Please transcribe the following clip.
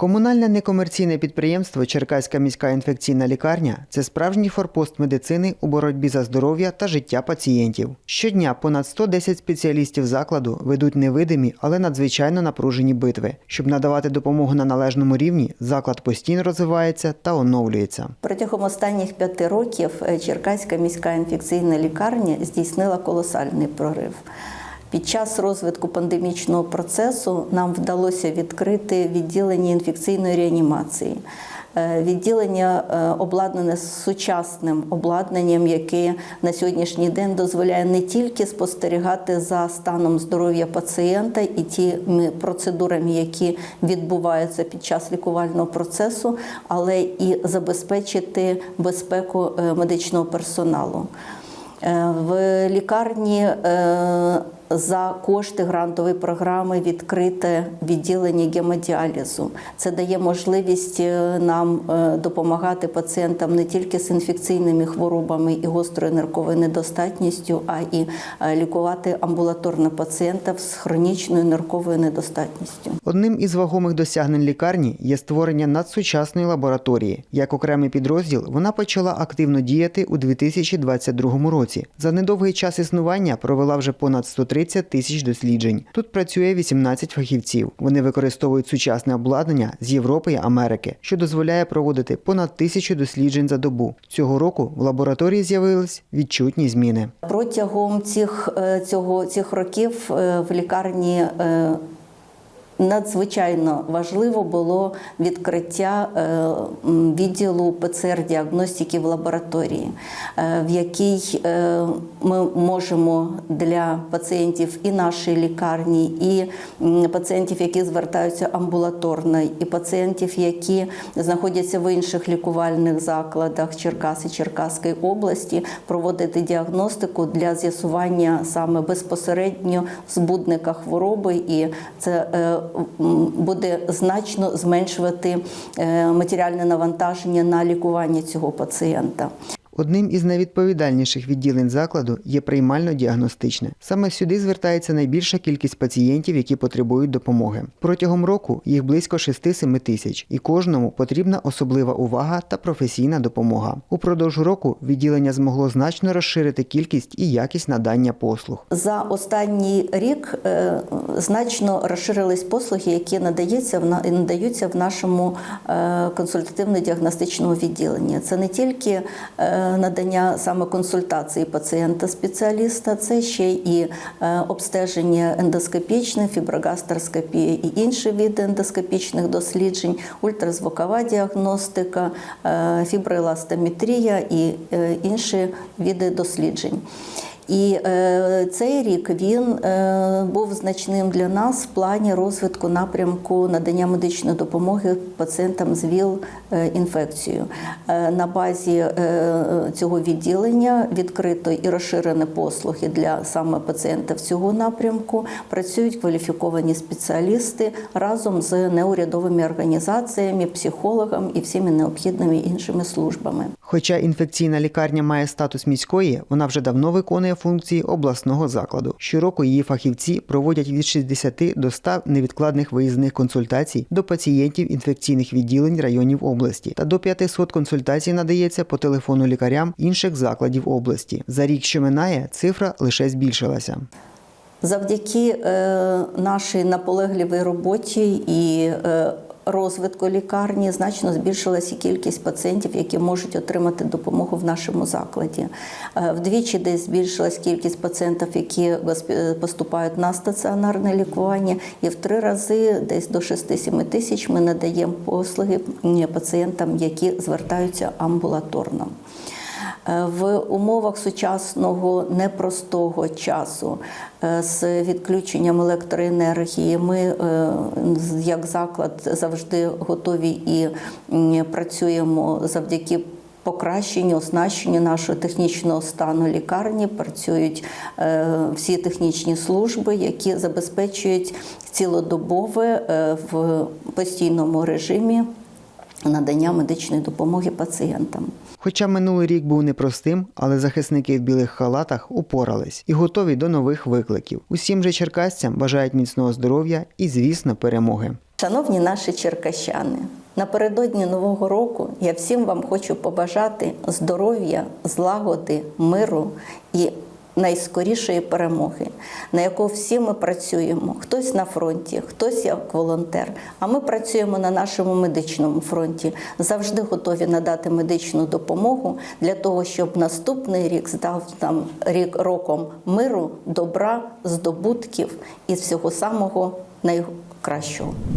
Комунальне некомерційне підприємство Черкаська міська інфекційна лікарня це справжній форпост медицини у боротьбі за здоров'я та життя пацієнтів. Щодня понад 110 спеціалістів закладу ведуть невидимі, але надзвичайно напружені битви. Щоб надавати допомогу на належному рівні, заклад постійно розвивається та оновлюється. Протягом останніх п'яти років е, Черкаська міська інфекційна лікарня здійснила колосальний прорив. Під час розвитку пандемічного процесу нам вдалося відкрити відділення інфекційної реанімації. Е, Відділення е, обладнане сучасним обладнанням, яке на сьогоднішній день дозволяє не тільки спостерігати за станом здоров'я пацієнта і тими процедурами, які відбуваються під час лікувального процесу, але і забезпечити безпеку е, медичного персоналу. В лікарні за кошти грантової програми відкрите відділення гемодіалізу. Це дає можливість е, нам е, допомагати пацієнтам не тільки з інфекційними хворобами і гострою нирковою недостатністю, а і е, лікувати амбулаторно пацієнтів з хронічною нирковою недостатністю. Одним із вагомих досягнень лікарні є створення надсучасної лабораторії. Як окремий підрозділ, вона почала активно діяти у 2022 році. За недовгий час існування провела вже понад 130 тисяч досліджень. Тут працює 18 фахівців. Вони використовують сучасне обладнання з Європи і Америки, що дозволяє проводити понад тисячу досліджень за добу. Цього року в лабораторії з'явились відчутні зміни. Протягом цих, е, цього, цих років е, в лікарні е, надзвичайно важливо було відкриття е, відділу ПЦР-діагностики в лабораторії, е, в якій е, ми можемо для пацієнтів і нашої лікарні, і пацієнтів, які звертаються амбулаторно, і пацієнтів, які знаходяться в інших лікувальних закладах Черкас і Черкаської області, проводити діагностику для з'ясування саме безпосередньо збудника хвороби, і це буде значно зменшувати е, матеріальне навантаження на лікування цього пацієнта. Одним із найвідповідальніших відділень закладу є приймально-діагностичне. Саме сюди звертається найбільша кількість пацієнтів, які потребують допомоги. Протягом року їх близько 6-7 тисяч, і кожному потрібна особлива увага та професійна допомога. Упродовж року відділення змогло значно розширити кількість і якість надання послуг. За останній рік е, значно розширились послуги, які надаються в надаються в нашому е, консультативно-діагностичному відділенні. Це не тільки е, надання саме консультації пацієнта-спеціаліста, це ще і е, обстеження ендоскопічне, фіброгастерскопія і інші види ендоскопічних досліджень, ультразвукова діагностика, е, фіброеластометрія і е, інші види досліджень. І е, цей рік він е, був значним для нас в плані розвитку напрямку надання медичної допомоги пацієнтам з ВІЛ-інфекцією. Е, на базі цього відділення відкрито і розширені послуги для саме пацієнтів цього напрямку. Працюють кваліфіковані спеціалісти разом з неурядовими організаціями, психологами і всіми необхідними іншими службами. Хоча інфекційна лікарня має статус міської, вона вже давно виконує функції обласного закладу. Щороку її фахівці проводять від 60 до 100 невідкладних виїзних консультацій до пацієнтів інфекційних відділень районів області та до 500 консультацій надається по телефону лікарям інших закладів області. За рік, що минає, цифра лише збільшилася. Завдяки е, нашій наполегливій роботі і е, розвитку лікарні значно збільшилася кількість пацієнтів, які можуть отримати допомогу в нашому закладі. Е, Вдвічі десь збільшилась кількість пацієнтів, які поступають на стаціонарне лікування, і в три рази, десь до 6-7 тисяч, ми надаємо послуги пацієнтам, які звертаються амбулаторно. Е, В умовах сучасного непростого часу е, з відключенням електроенергії ми е, як заклад завжди готові і працюємо завдяки. Покращенню, оснащенню нашого технічного стану лікарні працюють всі технічні служби, які забезпечують цілодобове в постійному режимі надання медичної допомоги пацієнтам. Хоча минулий рік був непростим, але захисники в білих халатах упорались і готові до нових викликів. Усім же черкасцям бажають міцного здоров'я і, звісно, перемоги. Шановні наші черкащани, напередодні нового року я всім вам хочу побажати здоров'я, злагоди, миру і найскорішої перемоги, на яку всі ми працюємо. Хтось на фронті, хтось як волонтер. А ми працюємо на нашому медичному фронті, завжди готові надати медичну допомогу для того, щоб наступний рік здав нам рік роком миру, добра, здобутків і всього самого найкращого.